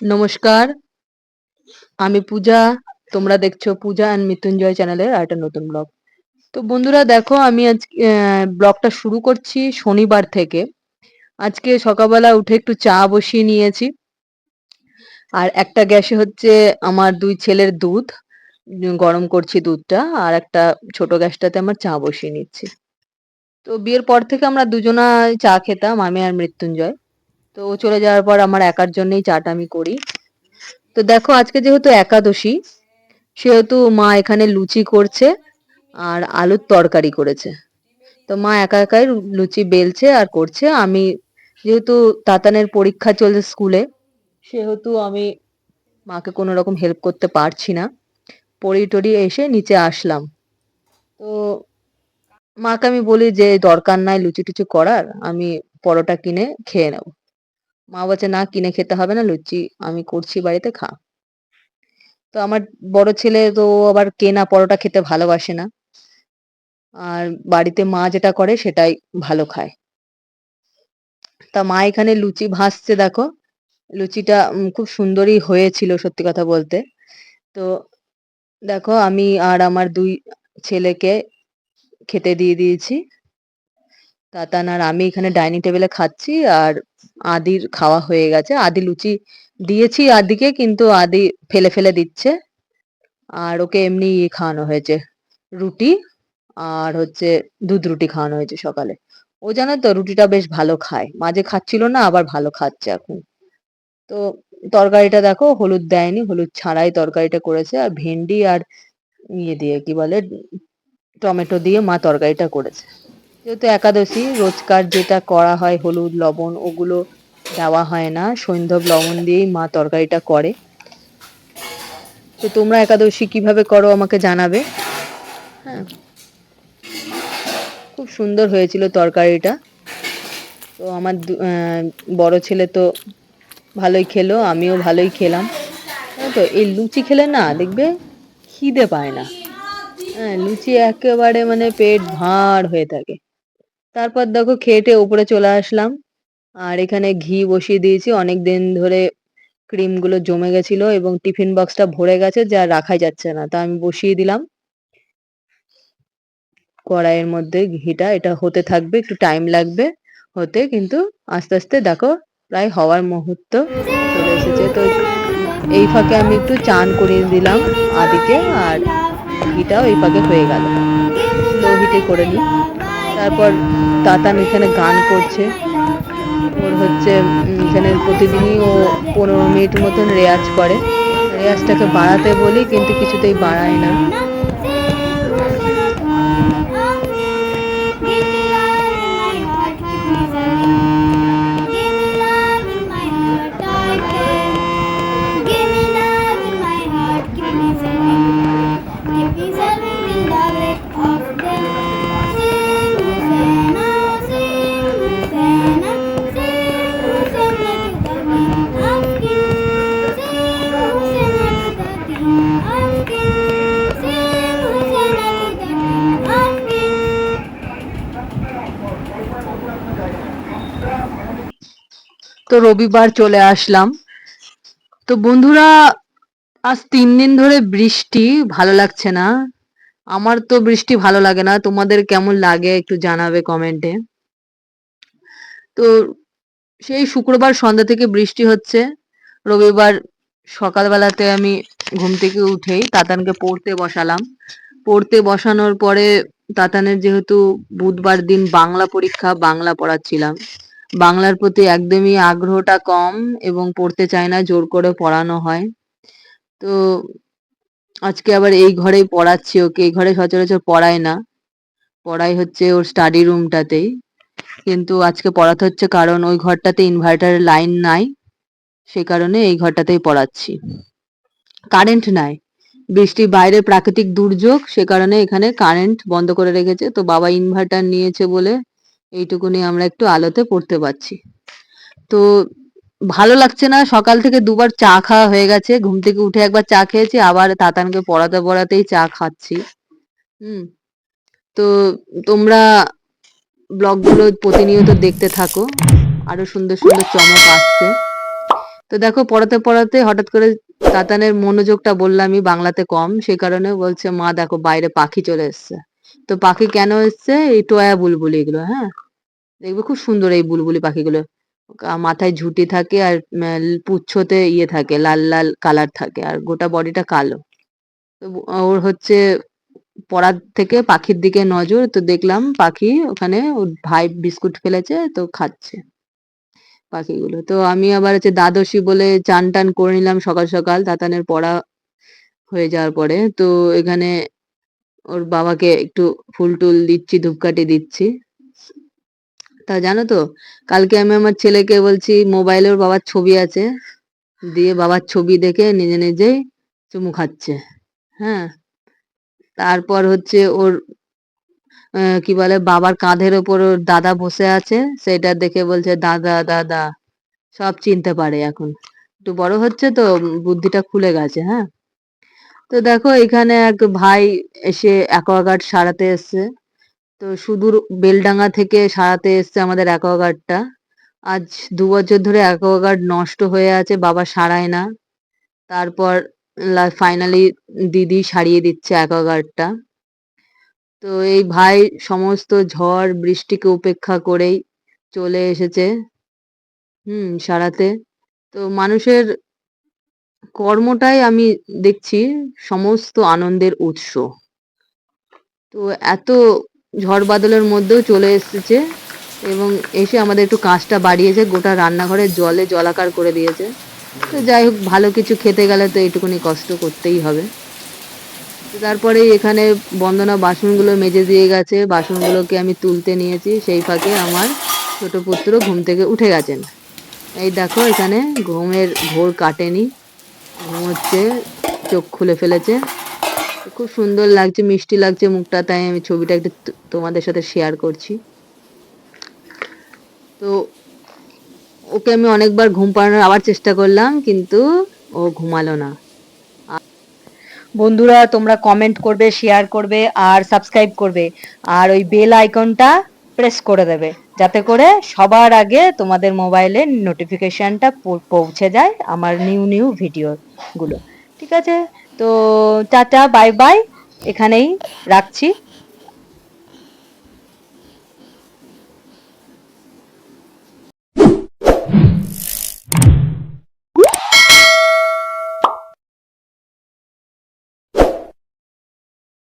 নমস্কার, আমি পূজা, তোমরা দেখছ পূজা অ্যান্ড মৃত্যুঞ্জয় চ্যানেলের একটা নতুন ব্লগ তো বন্ধুরা দেখো, আমি আজ ব্লগটা শুরু করছি শনিবার থেকে। আজকে সকালবেলা উঠে একটু চা বসিয়ে নিয়েছি। আর একটা গ্যাসে হচ্ছে আমার দুই ছেলের দুধ, গরম করছি দুধটা, আর একটা ছোট গ্যাসটাতে আমার চা বসিয়ে নিচ্ছি। তো বিয়ের পর থেকে আমরা দুজনা চা খেতাম, আমি আর মৃত্যুঞ্জয়। তো চলে যাওয়ার পর আমার একার জন্যই চাটা আমি করি। তো দেখো আজকে যেহেতু একাদশী, সেহেতু মা এখানে লুচি করছে আর আলুর তরকারি করেছে। তো মা একা একাই লুচি বেলছে আর করছে। আমি যেহেতু তাতানের পরীক্ষা চলছে স্কুলে, সেহেতু আমি মাকে কোনো রকম হেল্প করতে পারছি না। পড়ি টড়ি এসে নিচে আসলাম। তো মাকে আমি বলি যে দরকার নাই লুচি টুচি করার, আমি পরোটা কিনে খেয়ে নেব। মা বলছে, না, কিনে খেতে হবে না, লুচি আমি করছি বাড়িতে, খা। তো আমার বড় ছেলে তো আবার কেনা পরোটা খেতে ভালোবাসে না। আর বাড়িতে মা যেটা করে, সেটাই ভালো খায়। তা মা এখানে লুচি ভাসছে দেখো। লুচিটা খুব সুন্দরই হয়েছিল, সত্যি কথা বলতে। তো দেখো, আমি আর আমার দুই ছেলেকে খেতে দিয়ে দিয়েছি। তাতান আর আমি এখানে ডাইনিং টেবিলে খাচ্ছি আর আদির খাওয়া হয়ে গেছে। আদি লুচি দিয়েছি আদিকে, কিন্তু আদি ফেলে ফেলে দিচ্ছে। আর ওকে এমনি খাওয়ানো হয়েছে রুটি আর হচ্ছে দুধ রুটি খাওয়ানো হয়েছে সকালে। ও জানো তো রুটিটা বেশ ভালো খায়। মাঝে খাচ্ছিল না, আবার ভালো খাচ্ছে এখন। তো তরকারিটা দেখো, হলুদ দেয়নি, হলুদ ছাড়াই তরকারিটা করেছে। আর ভেন্ডি আর ইয়ে দিয়ে, কি বলে, টমেটো দিয়ে মা তরকারিটা করেছে। যেহেতু একাদশী, রোজকার যেটা করা হয়, হলুদ, লবণ, ওগুলো দেওয়া হয় না। সৈন্ধব, লবণ দিয়েই মা তরকারিটা করে। তো তোমরা একাদশী কীভাবে করো আমাকে জানাবে? হ্যাঁ। খুব সুন্দর হয়েছিল তরকারিটা। তো আমার বড় ছেলে তো ভালোই খেলো, আমিও ভালোই খেলাম। জানো তো, এই লুচি খেলে না দেখবে খিদে পায় না। হ্যাঁ লুচি একেবারে মানে পেট ভার হয়ে থাকে। তারপর দেখো খেটে উপরে চলে আসলাম। আর এখানে ঘি বসিয়ে দিয়েছি। অনেক দিন ধরে ক্রিমগুলো জমে গেছিল এবং টিফিন বক্সটা ভরে গেছে, যা রাখাই যাচ্ছে না। তা আমি বসিয়ে দিলাম। কড়াইয়ের মধ্যে ঘিটা, এটা হতে থাকবে, একটু টাইম লাগবে হতে, কিন্তু আস্তে আস্তে দেখো প্রায় হওয়ার মুহূর্ত চলে এসেছে। তো এই ফাঁকে আমি একটু চান করিয়ে দিলাম আদিকে, আর ঘিটাও এই ফাঁকে হয়ে গেল। লো হিটে করে নিই। তারপর তাতান এখানে গান করছে। ওর হচ্ছে এখানে প্রতিদিনই ও পনেরো মিনিট মতন রেয়াজ করে। রেয়াজটাকে বাড়াতে বলি, কিন্তু কিছুতেই বাড়ায় না। তো রবিবার চলে আসলাম। তো বন্ধুরা, আজ তিন দিন ধরে বৃষ্টি, ভালো লাগছে না। আমার তো বৃষ্টি ভালো লাগে না। তোমাদের কেমন লাগে একটু জানাবে কমেন্টে। তো সেই শুক্রবার সন্ধ্যা থেকে বৃষ্টি হচ্ছে। রবিবার সকালবেলাতে আমি ঘুম থেকে উঠেই তাতানকে পড়তে বসালাম। পড়তে বসানোর পরে তাতানের যেহেতু বুধবার দিন বাংলা পরীক্ষা, বাংলা পড়াচ্ছিলাম। বাংলার প্রতি একদমই আগ্রহটা কম এবং পড়তে চায় না, জোর করে পড়ানো হয়। তো আজকে আবার এই ঘরেই পড়াচ্ছি ওকে, এই ঘরে সচরাচর পড়ায় না। পড়াই হচ্ছে ওর স্টাডি রুমটাতেই কিন্তু আজকে পড়াতে হচ্ছে কারণ ওই ঘরটাতে ইনভার্টারের লাইন নাই, সে কারণে এই ঘরটাতেই পড়াচ্ছি। কারেন্ট নাই। বৃষ্টি বাইরে প্রাকৃতিক দুর্যোগ, সে কারণে এখানে কারেন্ট বন্ধ করে রেখেছে। তো বাবা ইনভার্টার নিয়েছে বলে এইটুকুনি আমরা একটু আলোতে পড়তে পারছি। তো ভালো লাগছে না, সকাল থেকে দুবার চা খাওয়া হয়ে গেছে। ঘুম থেকে উঠে একবার চা খেয়েছি, আবার তাতানকে পড়াতে পড়াতেই চা খাচ্ছি। হুম, তো তোমরা ব্লগগুলো প্রতিনিয়ত দেখতে থাকো। আরও সুন্দর সুন্দর চমক আসছে। তো দেখো, পড়াতে পড়াতে হঠাৎ করে তাতানের মনোযোগটা বললামই বাংলাতে কম, সে কারণে বলছে, মা, দেখো, বাইরে পাখি চলে এসছে। তো পাখি কেন এসছে? এই টয়া বুলবুলি এগুলো হ্যাঁ? দেখবে খুব সুন্দর এই বুলবুলি পাখিগুলো। মাথায় ঝুঁটি থাকে আর পুচ্ছতে ইয়ে থাকে, লাল লাল কালার থাকে আর গোটা বডিটা কালো। তো ওর হচ্ছে পড়ার থেকে পাখির দিকে নজর, তো দেখলাম পাখি ওখানে ওর ভাই বিস্কুট ফেলেছে, তো খাচ্ছে। পাখিগুলো। তো আমি আবার হচ্ছে দ্বাদশী বলে চান টান করে নিলাম সকাল সকাল। তাতানের পড়া হয়ে যাওয়ার পরে তো এখানে ওর বাবাকে একটু ফুল টুল দিচ্ছি, ধূপকাঠি দিচ্ছি। তা জানো তো, কালকে আমি আমার ছেলেকে বলছি, মোবাইলে ওর বাবার ছবি আছে। দিয়ে বাবার ছবি দেখে নিজে নিজেই চুমু খাচ্ছে। হ্যাঁ? তারপর হচ্ছে ওর কি বলে, বাবার কাঁধের ওপর ওর দাদা বসে আছে, সেটা দেখে বলছে, দাদা দাদা। সব চিনতে পারে এখন। একটু বড় হচ্ছে তো, বুদ্ধিটা খুলে গেছে হ্যাঁ? তো দেখো, এখানে এক ভাই এসে অ্যাকোয়াগার্ড সারাতে এসছে। তো সুদূর বেলডাঙ্গা থেকে সারাতে এসছে আমাদের অ্যাকোয়াগার্ডটা। আজ দু বছর ধরে অ্যাকোয়াগার্ড নষ্ট হয়ে আছে, বাবা সারায় না। তারপর ফাইনালি দিদি সারিয়ে দিচ্ছে অ্যাকোয়াগার্ডটা। তো এই ভাই সমস্ত ঝড় বৃষ্টিকে উপেক্ষা করেই চলে এসেছে, হুম, সারাতে। তো মানুষের কর্মটাই আমি দেখছি সমস্ত আনন্দের উৎস। তো এত ঝড় বাদলের মধ্যেও চলে এসেছে এবং এসে আমাদের একটু কাজটা বাড়িয়েছে, গোটা রান্নাঘরে জলে জলাকার করে দিয়েছে। তো যাই হোক, ভালো কিছু খেতে গেলে তো এইটুকুনি কষ্ট করতেই হবে। তারপরে এখানে বন্দনা বাসনগুলো মেজে দিয়ে গেছে। বাসনগুলোকে আমি তুলতে নিয়েছি। সেই ফাঁকে আমার ছোট পুত্র ঘুম থেকে উঠে গেছেন। এই দেখো, এখানে ঘুমের ঘোর কাটেনি। ঘুম হচ্ছে চোখ খুলে ফেলেছে। খুব সুন্দর লাগছে, মিষ্টি লাগছে মুখটা, তাই আমি ছবিটা একটু তোমাদের সাথে শেয়ার করছি। তো ওকে আমি অনেকবার ঘুম পাড়ানোর আবার চেষ্টা করলাম, কিন্তু ও ঘুমালো না। বন্ধুরা, তোমরা কমেন্ট করবে শেয়ার করবে আর সাবস্ক্রাইব করবে। আর ওই বেল আইকনটা প্রেস করে দেবে, যাতে করে সবার আগে তোমাদের মোবাইলে নোটিফিকেশনটা পৌঁছে যায় আমার নিউ নিউ ভিডিওগুলো ঠিক আছে? তো, টাটা বাই বাই এখানেই রাখছি।